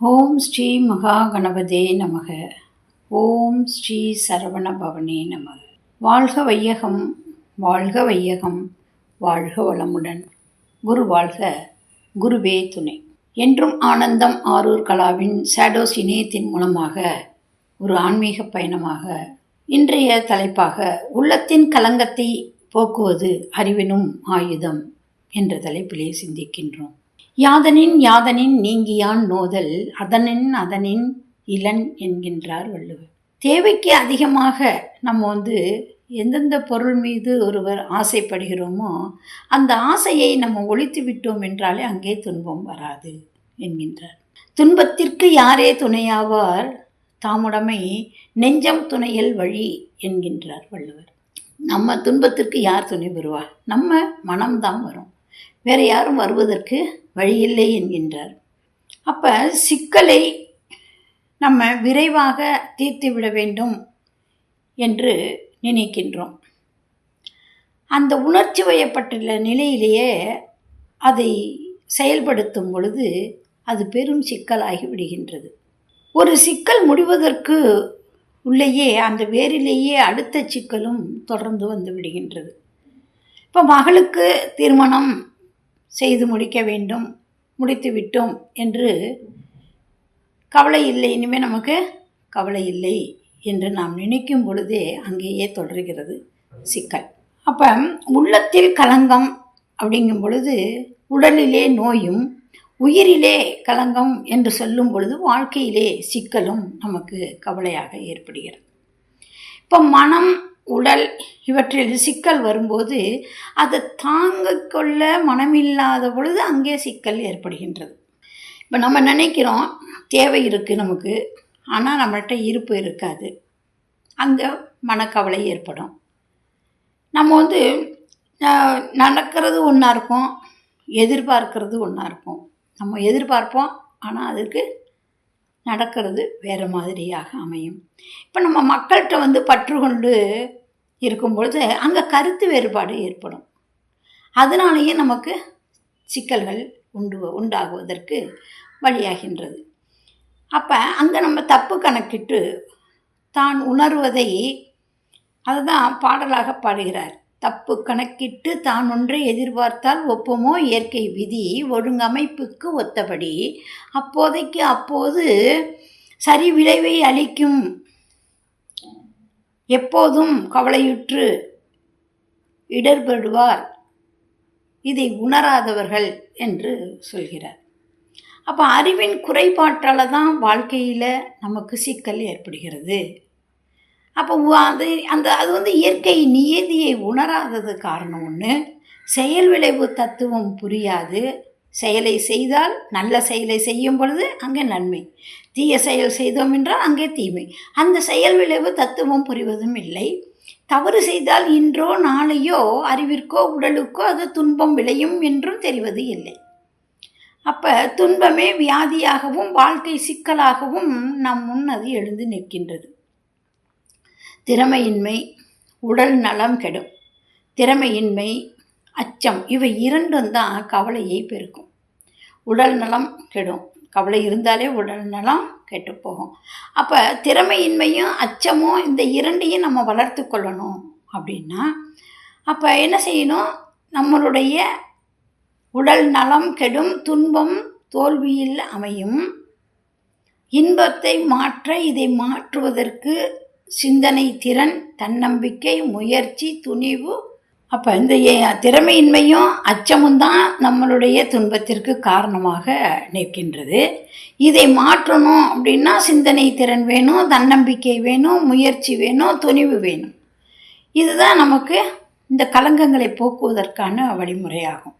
ஓம் ஸ்ரீ மகா கணபதே நமக. ஓம் ஸ்ரீ சரவண பவனே நமக. வாழ்க வையகம் வாழ்க வையகம் வாழ்க வளமுடன். குரு வாழ்க குருவே துணை. என்றும் ஆனந்தம் ஆரூர் கலாவின் ஷேடோஸ் இணையத்தின் மூலமாக ஒரு ஆன்மீக பயணமாக இன்றைய தலைப்பாக உள்ளத்தின் கலங்கத்தை போக்குவது அறிவினும் ஆயுதம் என்ற தலைப்பிலே சிந்திக்கின்றோம். யாதனின் யாதனின் நீங்கியான் நோதல் அதனின் அதனின் இளன் என்கின்றார் வள்ளுவர். தேவைக்கு அதிகமாக நம்ம வந்து எந்தெந்த பொருள் மீது ஒருவர் ஆசைப்படுகிறோமோ அந்த ஆசையை நம்ம ஒழித்து விட்டோம் என்றாலே அங்கே துன்பம் வராது என்கின்றார். துன்பத்திற்கு யாரே துணையாவார் தாமுடமை நெஞ்சம் துணையல் வழி என்கின்றார் வள்ளுவர். நம்ம துன்பத்திற்கு யார் துணை வருவார்? நம்ம மனம்தான் வரும். வேறு யாரும் வருவதற்கு வழியில்லை என்கின்றார். அப்போ சிக்கலை நம்ம விரைவாக தீர்த்து விட வேண்டும் என்று நினைக்கின்றோம். அந்த உணர்ச்சி வயப்பட்டுள்ள நிலையிலேயே அதை செயல்படுத்தும் பொழுது அது பெரும் சிக்கலாகி விடுகின்றது. ஒரு சிக்கல் முடிவதற்கு உள்ளேயே அந்த வேரிலேயே அடுத்த சிக்கலும் தொடர்ந்து வந்து விடுகின்றது. இப்போ மகளுக்கு திருமணம் செய்து முடிக்க வேண்டும். முடித்து விட்டோம் என்று கவலை இல்லை. இனிமேல் நமக்கு கவலை இல்லை என்று நாம் நினைக்கும் பொழுதே அங்கேயே தொடர்கிறது சிக்கல். அப்போ உள்ளத்தில் கலங்கம் அப்படிங்கும் பொழுது உடலிலே நோயும் உயிரிலே கலங்கம் என்று சொல்லும் பொழுது வாழ்க்கையிலே சிக்கலும் நமக்கு கவலையாக ஏற்படுகிறது. இப்போ மனம் உடல் இவற்றில் சிக்கல் வரும்போது அதை தாங்க கொள்ள மனமில்லாத பொழுது அங்கே சிக்கல் ஏற்படுகின்றது. இப்போ நம்ம நினைக்கிறோம் தேவை இருக்குது நமக்கு ஆனால் நம்மள்கிட்ட இருப்பு இருக்காது. அங்கே மனக்கவலை ஏற்படும். நம்ம வந்து நடக்கிறது ஒன்றா இருக்கும் எதிர்பார்க்கறது ஒன்றா இருக்கும் நம்ம எதிர்பார்ப்போம் ஆனால் அதுக்கு நடக்கிறது வேறு மாதிரியாக அமையும். இப்போ நம்ம மக்கள்கிட்ட வந்து பற்று கொண்டு இருக்கும் பொழுது அங்கே கருத்து வேறுபாடு ஏற்படும். அதனாலேயே நமக்கு சிக்கல்கள் உண்டு உண்டாகுவதற்கு வழியாகின்றது. அப்போ அங்கே நம்ம தப்பு கணக்கிட்டு தான் உணர்வதை அதுதான் பாடலாக பாடுகிறார். தப்பு கணக்கிட்டு தான் ஒன்றை எதிர்பார்த்தால் ஒப்புமோ? இயற்கை விதி ஒழுங்கமைப்புக்கு ஒத்தபடி அப்போதைக்கு அப்போது சரி விளைவை அளிக்கும் எப்போதும் கவலையுற்று இடர்படுவார். இதை உணராதவர்கள் என்று சொல்கிறார். அப்போ அறிவின் குறைபாட்டால் தான் வாழ்க்கையில் நமக்கு சிக்கல் ஏற்படுகிறது. அப்போ அது அந்த அது வந்து இயற்கை நியதியை உணராதது காரணம் ஒன்று செயல் விளைவு தத்துவம் புரியாது. செயலை செய்தால் நல்ல செயலை செய்யும் பொழுது அங்கே நன்மை. தீய செயல் செய்தோம் என்றால் அங்கே தீமை. அந்த செயல் விளைவு தத்துவம் புரிவதும் இல்லை. தவறு செய்தால் இன்றோ நாளையோ அறிவிற்கோ உடலுக்கோ அது துன்பம் விளையும் என்றும் தெரிவது இல்லை. அப்போ துன்பமே வியாதியாகவும் வாழ்க்கை சிக்கலாகவும் நம் முன் அது எழுந்து நிற்கின்றது. திறமையின்மை உடல் நலம் கெடும். திறமையின்மை அச்சம். இவை இரண்டும் தான் கவலையை பெருக்கும். உடல் நலம் கெடும். கவலை இருந்தாலே உடல் நலம் கெட்டு போகும். அப்போ திறமையின்மையும் அச்சமும் இந்த இரண்டையும் நம்ம வளர்த்து கொள்ளணும் அப்படின்னா அப்போ என்ன செய்யணும்? நம்மளுடைய உடல் நலம் கெடும் துன்பம் தோல்வியில் அமையும். இன்பத்தை மாற்ற இதை மாற்றுவதற்கு சிந்தனை திறன் தன்னம்பிக்கை முயற்சி துணிவு அப்போ இந்த திறமையின்மையும் அச்சமும் தான் நம்மளுடைய துன்பத்திற்கு காரணமாக நிற்கின்றது. இதை மாற்றணும் அப்படின்னா சிந்தனை திறன் வேணும் தன்னம்பிக்கை வேணும் முயற்சி வேணும் துணிவு வேணும். இதுதான் நமக்கு இந்த கலங்கங்களை போக்குவதற்கான வழிமுறையாகும்.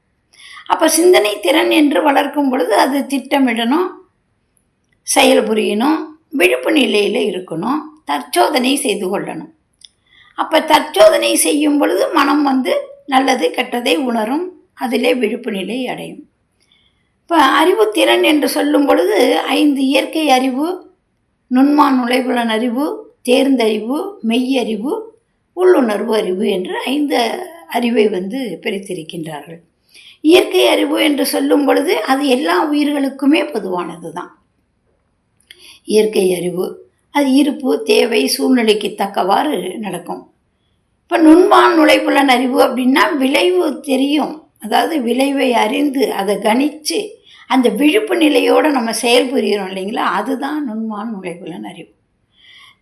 அப்போ சிந்தனை திறன் என்று வளர்க்கும் பொழுது அது திட்டமிடணும் செயல் புரியணும் விழிப்பு நிலையில் இருக்கணும் தற்சோதனை செய்து கொள்ளணும். அப்போ தற்சோதனை செய்யும் பொழுது மனம் வந்து நல்லது கெட்டதை உணரும். அதிலே விழிப்பு நிலை அடையும். இப்போ அறிவுத்திறன் என்று சொல்லும் பொழுது ஐந்து இயற்கை அறிவு நுண்மான் நுழைவுலன் அறிவு தேர்ந்தறிவு மெய்யறிவு உள்ளுணர்வு அறிவு என்று ஐந்து அறிவை வந்து பிரித்திருக்கின்றார்கள். இயற்கை அறிவு என்று சொல்லும் பொழுது அது எல்லா உயிர்களுக்குமே பொதுவானது தான் இயற்கை அறிவு அது இருப்பு தேவை சூழ்நிலைக்கு தக்கவாறு நடக்கும். இப்போ நுண்மான் நுழைப்புலன் அறிவு அப்படின்னா விளைவு தெரியும். அதாவது விளைவை அறிந்து அதை கணித்து அந்த விழிப்பு நிலையோடு நம்ம செயல்புரிகிறோம் இல்லைங்களா? அதுதான் நுண்மான் நுழைப்புலன் அறிவு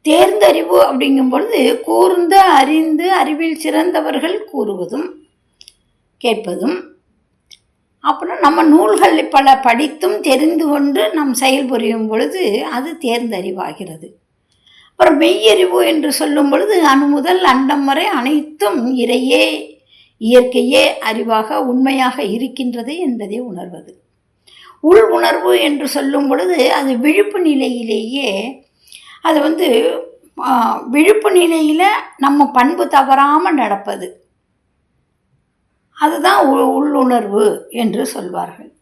தேர்ந்தறிவு அப்படிங்கும் பொழுது கூர்ந்து அறிந்து அறிவில் சிறந்தவர்கள் கூறுவதும் கேட்பதும் அப்புறம் நம்ம நூல்கள் பல படித்தும் தெரிந்து கொண்டு நம் செயல்புரியும் பொழுது அது தேர்ந்தறிவாகிறது. அப்புறம் மெய்யறிவு என்று சொல்லும் பொழுது அணு முதல் அண்டம் வரை அனைத்தும் இறையே இயற்கையே அறிவாக உண்மையாக இருக்கின்றது என்பதை உணர்வது. உள் உணர்வு என்று சொல்லும் பொழுது அது விழிப்பு நிலையிலேயே அது வந்து விழிப்பு நிலையில் நம்ம பண்பு தவறாமல் நடப்பது. அதுதான் உ- உள்ளுணர்வு என்று சொல்வார்கள்.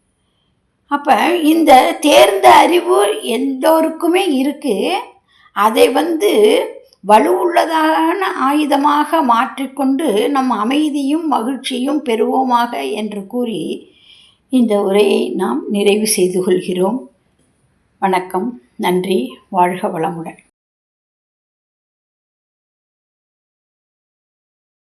அப்போ இந்த தேர்ந்த அறிவு எல்லோருக்குமே இருக்குது அதை வந்து வலுவுள்ளதான ஆயுதமாக மாற்றிக்கொண்டு நம் அமைதியும் மகிழ்ச்சியும் பெறுவோமாக என்று கூறி இந்த உரையை நாம் நிறைவு செய்து கொள்கிறோம். வணக்கம். நன்றி. வாழ்க வளமுடன்.